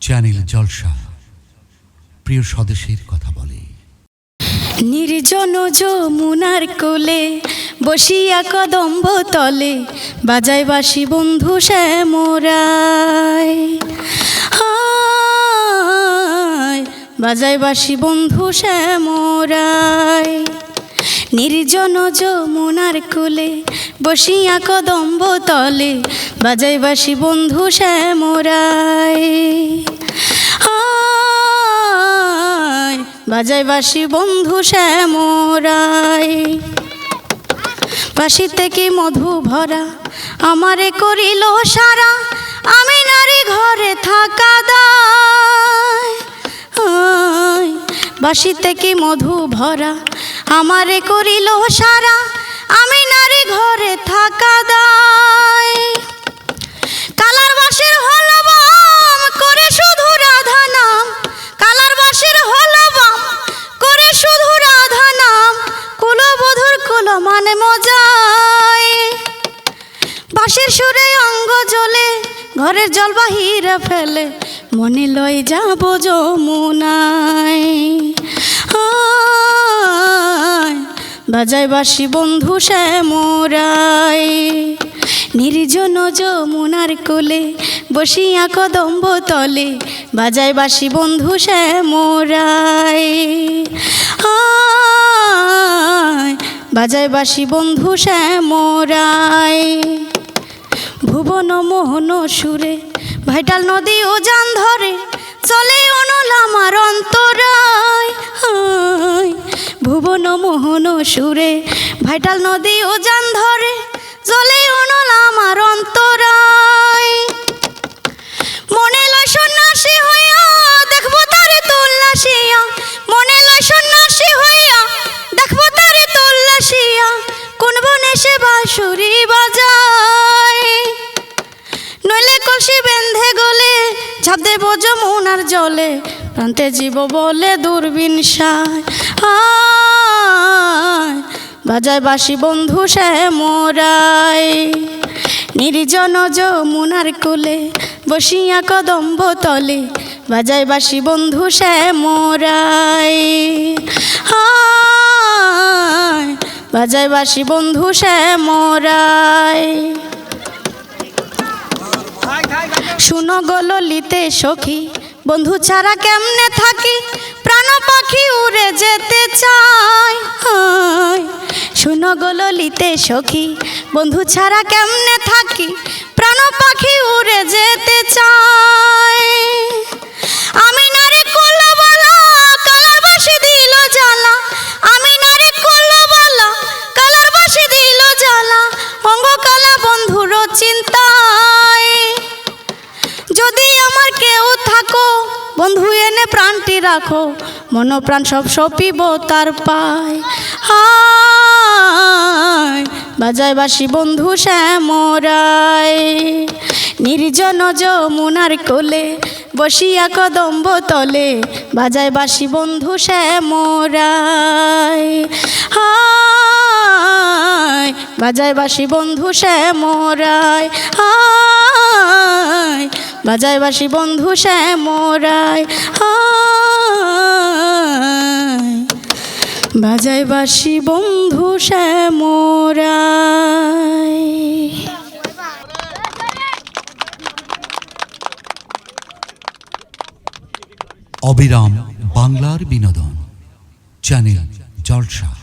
Channel জলসা। প্রিয় স্বদেশের কথা বলে। নির্জন যমুনার কোলে বসিয়া কদম্ব তলে বাজায় বাসি বন্ধু শ্যামরায়। বাজায় বাসি বন্ধু শ্যামরায়। নির্জন যমুনার কোলে বসিয়া কদম্ব তলে বাজাই বাসি বন্ধু শ্যামরায়। বাজায় বাসি বন্ধু শ্যামরায়। বাসিতে কি মধু ভরা? আমারে করিল সারা, আমি নারী ঘরে থাকা দায়। বাসিতে কি মধু ভরা? আমারে করিল সারা, আমি নারী ঘরে থাকা দায়। কালার বাসের হলো বাম করে শুধু রাধা নাম। কালার বাসের হলো বাম করে শুধু রাধা নাম। কুলবধুর কুল মানে মজায়। বাঁশির সুরে অঙ্গ জ্বলে, ঘরের জল বাহিরে ফেলে, মনে লয় যাব যমুনায়। বাজায় বাসি বন্ধু শ্যামরাই নির্জন যমুনার কোলে বসিয়া কদম্ব তলে বাজায় বাসি বন্ধু শ্যামরাই বাজায় বাসি বন্ধু শ্যামরাই ভুবন মোহন সুরে ভাইটাল নদী ও জান ধরে চলে অনল আমার অন্তরায়। সুরে ভাইটাল নদী ও জান ধরে চলে অনল আমার অন্তরায়। মনে লয় সন্ন্যাসী হইয়া দেখব তারে তোল্লাসিয়া মনে লয় সন্ন্যাসী হইয়া দেখব তারে তোল্লাসিয়া কোন বনে সে বাঁশুরি বাজায়। নইলে কলসি বেঁধে গলে ঝাঁপ দেব যমুনার জলে। প্রান্তে জীব বলে দূরবীন সায়। হায়, বাজায় বাসি বন্ধু শ্যামরাই নির্জন যমুনার কোলে বসিয়া কদম্ব তলে বাজায় বাসি বন্ধু হায়, বাজায় বাসি বন্ধু শ্যামরাই শুনো গো সখী বন্ধু ছাড়া কেমনে থাকি? প্রাণ পাখি উড়ে যেতে চায়। শুনো গো ললিতে সখী। বন্ধু ছাড়া কেমনে থাকি? প্রাণ পাখি উড়ে যেতে চায়। আমি নারী কালার দিল জ্বালা। আমি নারী কালার দিল জ্বালা। অঙ্গ বন্ধুর চিন্তায়। যদি আমার কেউ থাকো, বন্ধু এনে প্রাণটি রাখো। মন প্রাণ সব সপিব তার পায়। হায় বাজায় বাসি বন্ধু শ্যামরাই নির্জন যমুনার কোলে বসিয়া কদম্ব তলে বাজায় বাসি বন্ধু শ্যামরাই হায় বাজায় বাসি বন্ধু শ্যামরাই হায় বাজায় বাসি বন্ধু শ্যামরাই হায় বাজায় বাসি বন্ধু শ্যামরাই অবিরাম বাংলার বিনোদন চ্যানেল জলসা।